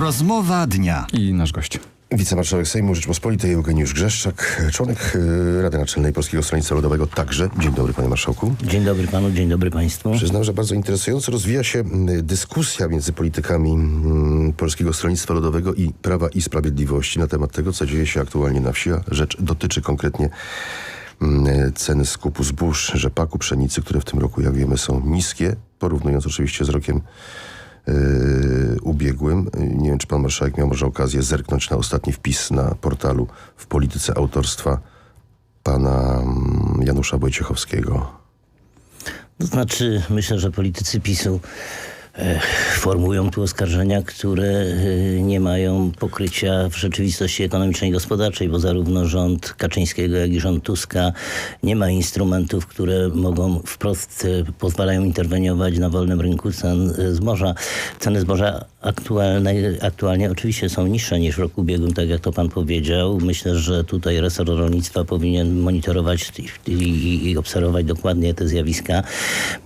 Rozmowa dnia. I nasz gość. Wicemarszałek Sejmu Rzeczpospolitej Eugeniusz Grzeszczak, członek y, Rady Naczelnej Polskiego Stronnictwa Ludowego także. Dzień dobry panie marszałku. Dzień dobry panu, dzień dobry państwu. Przyznam, że bardzo interesująco rozwija się y, dyskusja między politykami y, Polskiego Stronnictwa Ludowego i Prawa i Sprawiedliwości na temat tego, co dzieje się aktualnie na wsi, a rzecz dotyczy konkretnie y, ceny skupu zbóż, rzepaku, pszenicy, które w tym roku, jak wiemy, są niskie, porównując oczywiście z rokiem ubiegłym. Yy, Nie wiem, czy pan marszałek miał może okazję zerknąć na ostatni wpis na portalu w polityce autorstwa pana mm, Janusza Wojciechowskiego. To znaczy, myślę, że politycy PiSu formułują tu oskarżenia, które e, nie mają pokrycia w rzeczywistości ekonomicznej i gospodarczej, bo zarówno rząd Kaczyńskiego, jak i rząd Tuska nie ma instrumentów, które mogą wprost pozwalają interweniować na wolnym rynku cen e, zboża. Ceny zboża aktualne, aktualnie oczywiście są niższe niż w roku ubiegłym, tak jak to pan powiedział. Myślę, że tutaj resort rolnictwa powinien monitorować i, i, i obserwować dokładnie te zjawiska,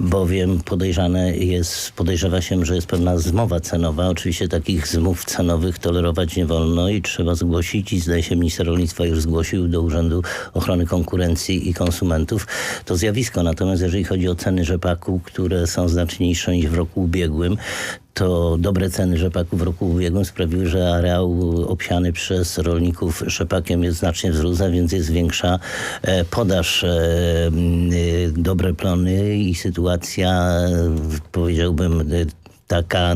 bowiem podejrzane jest, podejrzewa się, że jest pewna zmowa cenowa. Oczywiście takich zmów cenowych tolerować nie wolno i trzeba zgłosić i zdaje się minister rolnictwa już zgłosił do Urzędu Ochrony Konkurencji i Konsumentów to zjawisko. Natomiast jeżeli chodzi o ceny rzepaku, które są znacznie niższe niż w roku ubiegłym, to dobre ceny rzepaku w roku ubiegłym sprawiły, że areał obsiany przez rolników rzepakiem jest znacznie wzrósł, a więc jest większa e, podaż, e, y, dobre plony i sytuacja, e, powiedziałbym, e, taka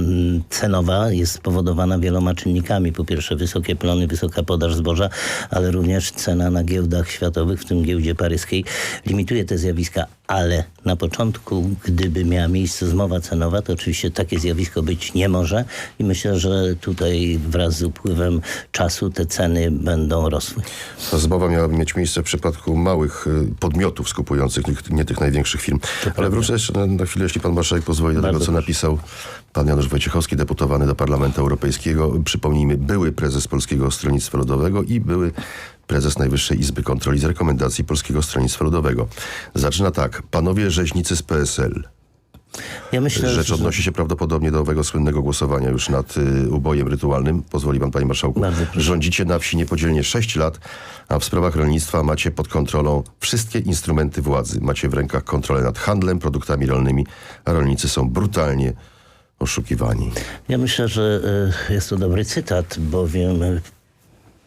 cenowa jest spowodowana wieloma czynnikami. Po pierwsze wysokie plony, wysoka podaż zboża, ale również cena na giełdach światowych, w tym giełdzie paryskiej, limituje te zjawiska. Ale na początku, gdyby miała miejsce zmowa cenowa, to oczywiście takie zjawisko być nie może i myślę, że tutaj wraz z upływem czasu te ceny będą rosły. Ta zmowa miałaby mieć miejsce w przypadku małych y, podmiotów skupujących, nie, tych największych firm. Ale wrócę jeszcze na, na chwilę, jeśli pan marszałek pozwoli, do tego, co napisał pan Janusz Wojciechowski, deputowany do Parlamentu Europejskiego. Przypomnijmy, były prezes Polskiego Stronnictwa Ludowego i były prezes Najwyższej Izby Kontroli z rekomendacji Polskiego Stronnictwa Ludowego. Zaczyna tak. Panowie rzeźnicy z PSL. Ja myślę, Rzecz odnosi się prawdopodobnie do owego słynnego głosowania już nad y, ubojem rytualnym. Pozwoli pan, panie marszałku. Rządzicie na wsi niepodzielnie 6 lat, a w sprawach rolnictwa macie pod kontrolą wszystkie instrumenty władzy. Macie w rękach kontrolę nad handlem, produktami rolnymi, a rolnicy są brutalnie oszukiwani. Ja myślę, że e, jest to dobry cytat, bowiem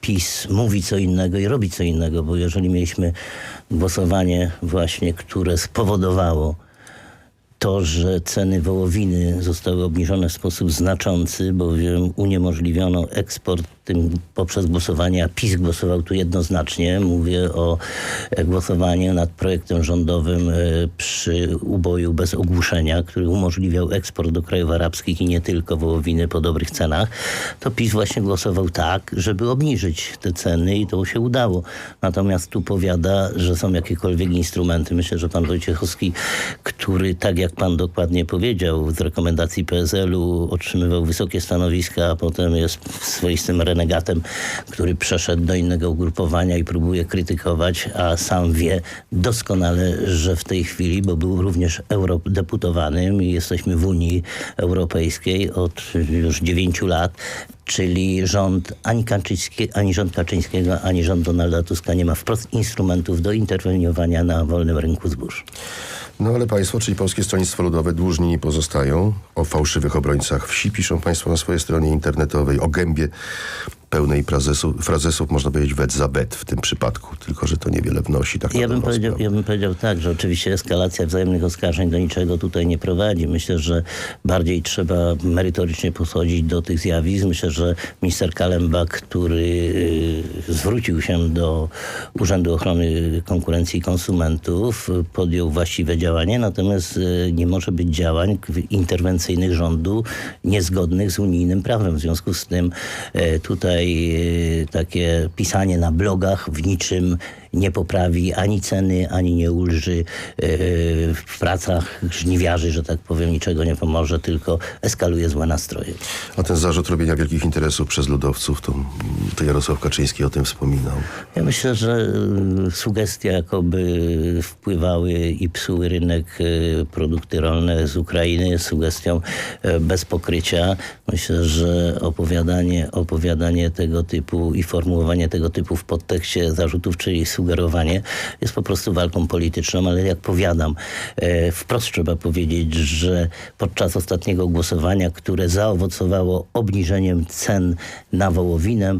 PiS mówi co innego i robi co innego, bo jeżeli mieliśmy głosowanie właśnie, które spowodowało to, że ceny wołowiny zostały obniżone w sposób znaczący, bowiem uniemożliwiono eksport tym poprzez głosowanie, a PiS głosował tu jednoznacznie. Mówię o e, głosowaniu nad projektem rządowym e, przy uboju bez ogłuszenia, który umożliwiał eksport do krajów arabskich i nie tylko wołowiny po dobrych cenach. To PiS właśnie głosował tak, żeby obniżyć te ceny i to się udało. Natomiast tu powiada, że są jakiekolwiek instrumenty. Myślę, że pan Wojciechowski, który tak jak pan dokładnie powiedział, z rekomendacji PSL-u otrzymywał wysokie stanowiska, a potem jest swoistym renegatem, który przeszedł do innego ugrupowania i próbuje krytykować, a sam wie doskonale, że w tej chwili, bo był również eurodeputowanym i jesteśmy w Unii Europejskiej od już dziewięciu lat, czyli rząd ani, Kaczyński, ani rząd Kaczyńskiego, ani rząd Donalda Tuska nie ma wprost instrumentów do interweniowania na wolnym rynku zbóż. No ale państwo, czyli Polskie Stronnictwo Ludowe, dłużni nie pozostają. O fałszywych obrońcach wsi piszą państwo na swojej stronie internetowej, o gębie pełnej frazesów, frazesów można powiedzieć wet za bet w tym przypadku, tylko że to niewiele wnosi. Tak Ja bym, powiedział, sprawę. ja bym powiedział tak, że oczywiście eskalacja wzajemnych oskarżeń do niczego tutaj nie prowadzi. Myślę, że bardziej trzeba merytorycznie podchodzić do tych zjawisk. Myślę, że minister Kalemba, który y, zwrócił się do Urzędu Ochrony Konkurencji i Konsumentów, y, podjął właściwe działanie, natomiast y, nie może być działań interwencyjnych rządu niezgodnych z unijnym prawem. W związku z tym e, tutaj e, takie pisanie na blogach w niczym nie poprawi ani ceny, ani nie ulży e, w pracach żniwiarzy, że tak powiem, niczego nie pomoże, tylko eskaluje złe nastroje. A ten zarzut robienia wielkich interesów przez ludowców, to, to Jarosław Kaczyński o tym wspominał. Ja myślę, że y, sugestia, jakoby wpływały i psuły rynek y, produkty rolne z Ukrainy, jest sugestią bez pokrycia. Myślę, że opowiadanie, opowiadanie tego typu i formułowanie tego typu w podtekście zarzutów, czyli sugerowanie, jest po prostu walką polityczną, ale jak powiadam, e, wprost trzeba powiedzieć, że podczas ostatniego głosowania, które zaowocowało obniżeniem cen na wołowinę,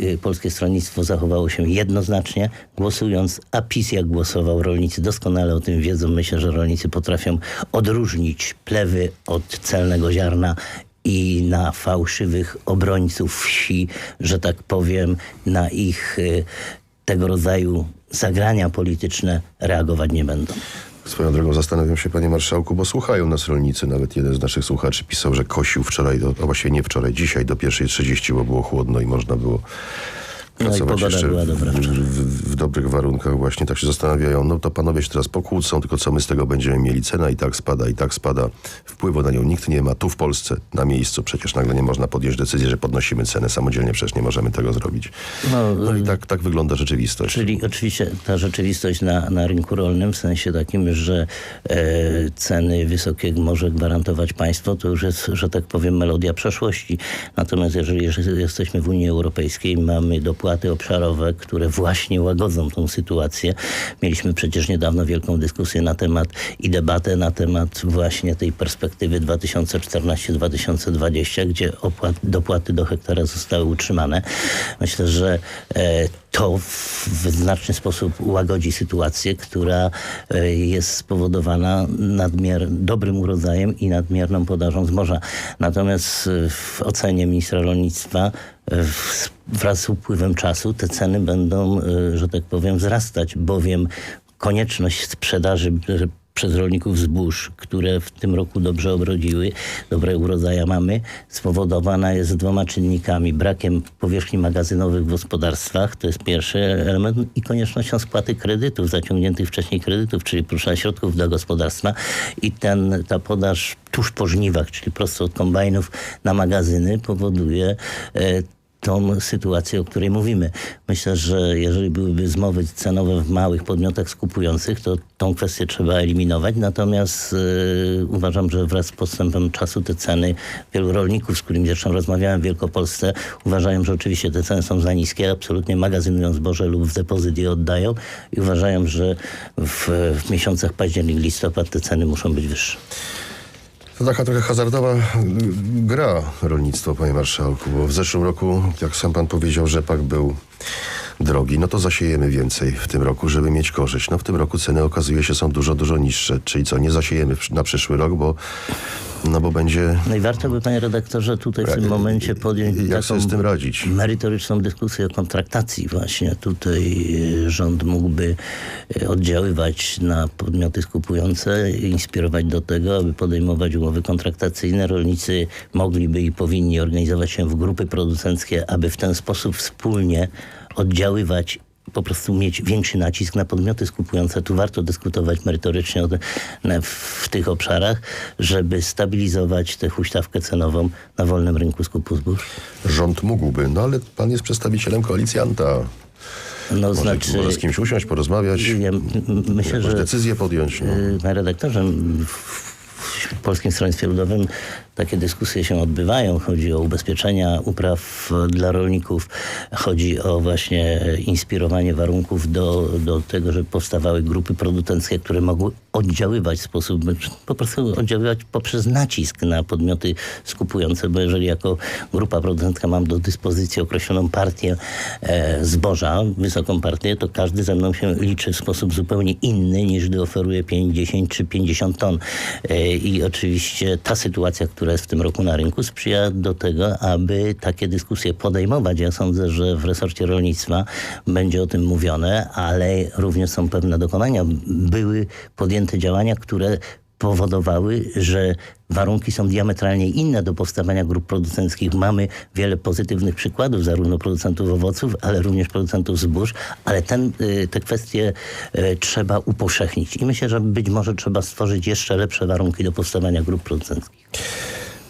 y, Polskie Stronnictwo zachowało się jednoznacznie, głosując, a PiS jak głosował, rolnicy doskonale o tym wiedzą. Myślę, że rolnicy potrafią odróżnić plewy od celnego ziarna i na fałszywych obrońców wsi, że tak powiem, na ich y, tego rodzaju zagrania polityczne reagować nie będą. Swoją drogą zastanawiam się, panie marszałku, bo słuchają nas rolnicy. Nawet jeden z naszych słuchaczy pisał, że kosił wczoraj, do, a właściwie nie wczoraj, dzisiaj do pierwszej 30, bo było chłodno i można było pracować pogoda jeszcze była dobra w, w, w dobrych warunkach. Właśnie tak się zastanawiają, no to panowie się teraz pokłócą, tylko co my z tego będziemy mieli? Cena i tak spada, i tak spada. Wpływu na nią nikt nie ma. Tu w Polsce, na miejscu przecież nagle nie można podjąć decyzji, że podnosimy cenę samodzielnie, przecież nie możemy tego zrobić. No, No i tak, tak wygląda rzeczywistość. Czyli oczywiście ta rzeczywistość na, na rynku rolnym w sensie takim, że e, ceny wysokie może gwarantować państwo, to już jest, że tak powiem, melodia przeszłości. Natomiast jeżeli, jesteśmy w Unii Europejskiej, mamy dopłaty obszarowe, które właśnie łagodzą tą sytuację. Mieliśmy przecież niedawno wielką dyskusję na temat i debatę na temat właśnie tej perspektywy 2014-2020, gdzie opłat, dopłaty do hektara zostały utrzymane. Myślę, że e, to w znaczny sposób łagodzi sytuację, która e, jest spowodowana dobrym urodzajem i nadmierną podażą z morza. Natomiast e, w ocenie ministra rolnictwa e, wraz z upływem czasu te ceny będą, że tak powiem, wzrastać, bowiem konieczność sprzedaży przez rolników zbóż, które w tym roku dobrze obrodziły, dobre urodzaje mamy, spowodowana jest dwoma czynnikami. Brakiem powierzchni magazynowych w gospodarstwach, to jest pierwszy element, i koniecznością spłaty kredytów, zaciągniętych wcześniej kredytów, czyli poruszania środków dla gospodarstwa. I ten, ta podaż tuż po żniwach, czyli prosto od kombajnów na magazyny powoduje e, tą sytuację, o której mówimy. Myślę, że jeżeli byłyby zmowy cenowe w małych podmiotach skupujących, to tą kwestię trzeba eliminować. Natomiast e, uważam, że wraz z postępem czasu te ceny wielu rolników, z którymi zresztą rozmawiałem w Wielkopolsce, uważają, że oczywiście te ceny są za niskie, absolutnie magazynują zboże lub w depozyt je oddają i uważają, że w, w miesiącach październik, listopad te ceny muszą być wyższe. To taka trochę hazardowa gra rolnictwo, panie marszałku, bo w zeszłym roku, jak sam pan powiedział, rzepak był drogi, no to zasiejemy więcej w tym roku, żeby mieć korzyść. No w tym roku ceny okazuje się są dużo, dużo niższe, czyli co, nie zasiejemy na przyszły rok, bo, no bo będzie... No i warto by, panie redaktorze, tutaj w tym momencie podjąć jak taką z tym radzić? merytoryczną dyskusję o kontraktacji właśnie. Tutaj e, rząd mógłby e, oddziaływać na podmioty skupujące, inspirować do tego, aby podejmować umowy kontraktacyjne. Rolnicy mogliby i powinni organizować się w grupy producenckie, aby w ten sposób wspólnie oddziaływać po prostu mieć większy nacisk na podmioty skupujące. Tu warto dyskutować merytorycznie w tych obszarach, żeby stabilizować tę huśtawkę cenową na wolnym rynku skupu zbóż. Rząd mógłby, no ale pan jest przedstawicielem koalicjanta. No, Może, znaczy, może z kimś usiąść, porozmawiać, ja, myślę, że decyzję podjąć. No. y, panie redaktorze, m, w w Polskim Stronnictwie Ludowym takie dyskusje się odbywają. Chodzi o ubezpieczenia upraw dla rolników. Chodzi o właśnie inspirowanie warunków do, do tego, żeby powstawały grupy producenckie, które mogły oddziaływać w sposób, po prostu oddziaływać poprzez nacisk na podmioty skupujące, bo jeżeli jako grupa producencka mam do dyspozycji określoną partię e, zboża, wysoką partię, to każdy ze mną się liczy w sposób zupełnie inny niż gdy oferuje 5, 10 czy 50 ton. E, I oczywiście ta sytuacja, która jest w tym roku na rynku, sprzyja do tego, aby takie dyskusje podejmować. Ja sądzę, że w resorcie rolnictwa będzie o tym mówione, ale również są pewne dokonania. Były podjęte działania, które powodowały, że warunki są diametralnie inne do powstawania grup producenckich. Mamy wiele pozytywnych przykładów, zarówno producentów owoców, ale również producentów zbóż, ale ten, y, te kwestie y, trzeba upowszechnić. I myślę, że być może trzeba stworzyć jeszcze lepsze warunki do powstawania grup producenckich.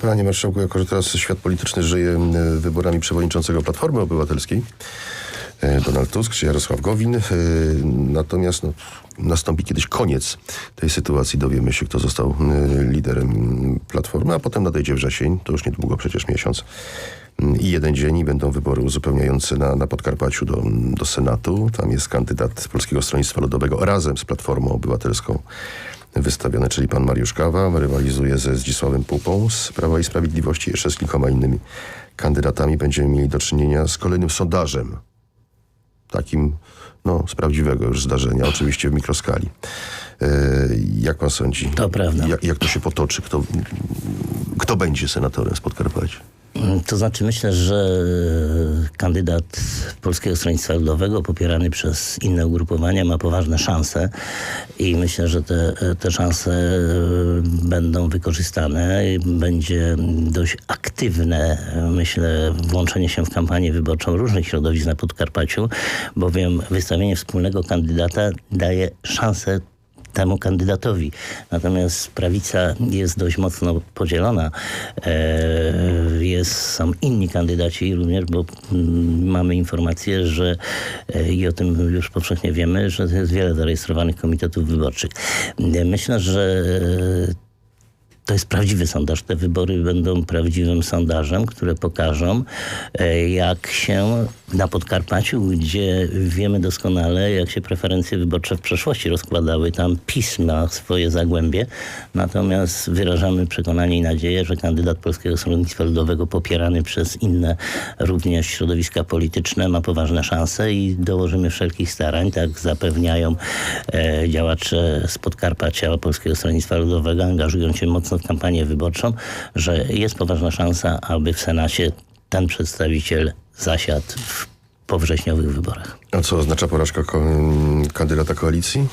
Panie Marszałku, jako że teraz świat polityczny żyje e, wyborami przewodniczącego Platformy Obywatelskiej, Donald Tusk czy Jarosław Gowin, e, natomiast no, nastąpi kiedyś koniec tej sytuacji, dowiemy się, kto został e, liderem Platformy, a potem nadejdzie wrzesień, to już niedługo przecież miesiąc, mm, i jeden dzień i będą wybory uzupełniające na, na Podkarpaciu do, do Senatu. Tam jest kandydat Polskiego Stronnictwa Ludowego razem z Platformą Obywatelską wystawiony, czyli pan Mariusz Kawa, rywalizuje ze Zdzisławem Pupą z Prawa i Sprawiedliwości, jeszcze z kilkoma innymi kandydatami. Będziemy mieli do czynienia z kolejnym sondażem. Takim, no, z prawdziwego już zdarzenia, oczywiście w mikroskali. E, jak pan sądzi? To prawda. Jak, jak to się potoczy? Kto, kto będzie senatorem z Podkarpacia? To znaczy myślę, że kandydat Polskiego Stronnictwa Ludowego popierany przez inne ugrupowania ma poważne szanse i myślę, że te, te szanse e, będą wykorzystane. Będzie dość aktywne, e, myślę, włączenie się w kampanię wyborczą różnych środowisk na Podkarpaciu, bowiem wystawienie wspólnego kandydata daje szansę temu kandydatowi. Natomiast prawica jest dość mocno podzielona. E, jest, są inni kandydaci również, bo mm, mamy informację, że e, i o tym już powszechnie wiemy, że jest wiele zarejestrowanych komitetów wyborczych. E, Myślę, że to jest prawdziwy sondaż. Te wybory będą prawdziwym sondażem, które pokażą, e, jak się na Podkarpaciu, gdzie wiemy doskonale, jak się preferencje wyborcze w przeszłości rozkładały. Tam PiS ma swoje zagłębie, natomiast wyrażamy przekonanie i nadzieję, że kandydat Polskiego Stronnictwa Ludowego popierany przez inne również środowiska polityczne ma poważne szanse i dołożymy wszelkich starań, tak zapewniają e, działacze z Podkarpacia Polskiego Stronnictwa Ludowego, angażując się mocno w kampanię wyborczą, że jest poważna szansa, aby w Senacie ten przedstawiciel zasiadł w powrześniowych wyborach. A co oznacza porażka ko- kandydata koalicji?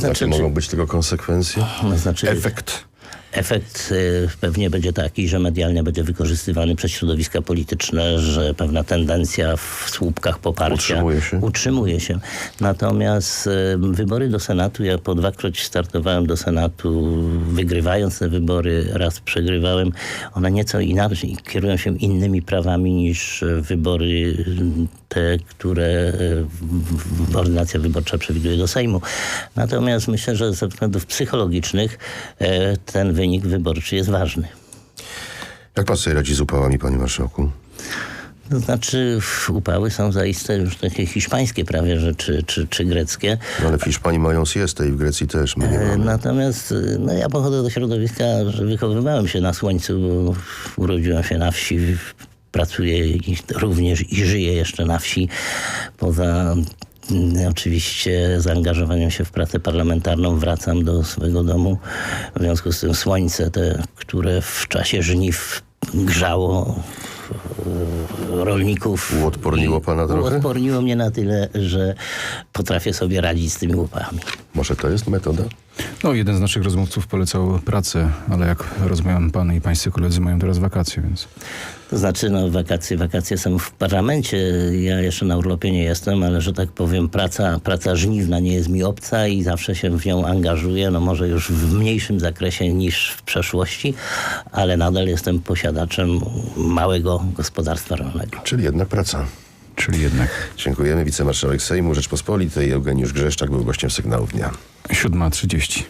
To Jakie mogą być tego konsekwencje? to znaczy Efekt. Efekt y, pewnie będzie taki, że medialnie będzie wykorzystywany przez środowiska polityczne, że pewna tendencja w słupkach poparcia Utrzymuje się. utrzymuje się. Natomiast y, wybory do Senatu, ja po dwakroć startowałem do Senatu, wygrywając te wybory, raz przegrywałem. One nieco inaczej kierują się innymi prawami niż wybory te, które w- ordynacja wyborcza przewiduje do Sejmu. Natomiast myślę, że ze względów psychologicznych e, ten wynik wyborczy jest ważny. Jak pan sobie radzi z upałami, panie marszałku? To znaczy upały są zaiste już takie hiszpańskie prawie, że, czy, czy, czy greckie. No ale w Hiszpanii mają siestę i w Grecji też. My nie E, mamy. Natomiast no, ja pochodzę do środowiska, że wychowywałem się na słońcu, bo urodziłem się na wsi, i również i żyję jeszcze na wsi. Poza mm, oczywiście zaangażowaniem się w pracę parlamentarną wracam do swojego domu. W związku z tym słońce, te, które w czasie żniw grzało rolników. Uodporniło pana trochę? Uodporniło mnie na tyle, że potrafię sobie radzić z tymi łupami. Może to jest metoda? No, jeden z naszych rozmówców polecał pracę, ale jak rozumiem, pan i pańscy koledzy mają teraz wakacje, więc To znaczy, no wakacje, wakacje są w parlamencie. Ja jeszcze na urlopie nie jestem, ale że tak powiem, praca, praca żniwna nie jest mi obca i zawsze się w nią angażuję. No może już w mniejszym zakresie niż w przeszłości, ale nadal jestem posiadaczem małego gospodarstwa rolnego. Czyli jednak praca. czyli jednak Dziękujemy. Wicemarszałek Sejmu Rzeczpospolitej Eugeniusz Grzeszczak był gościem sygnałów dnia. 7.30.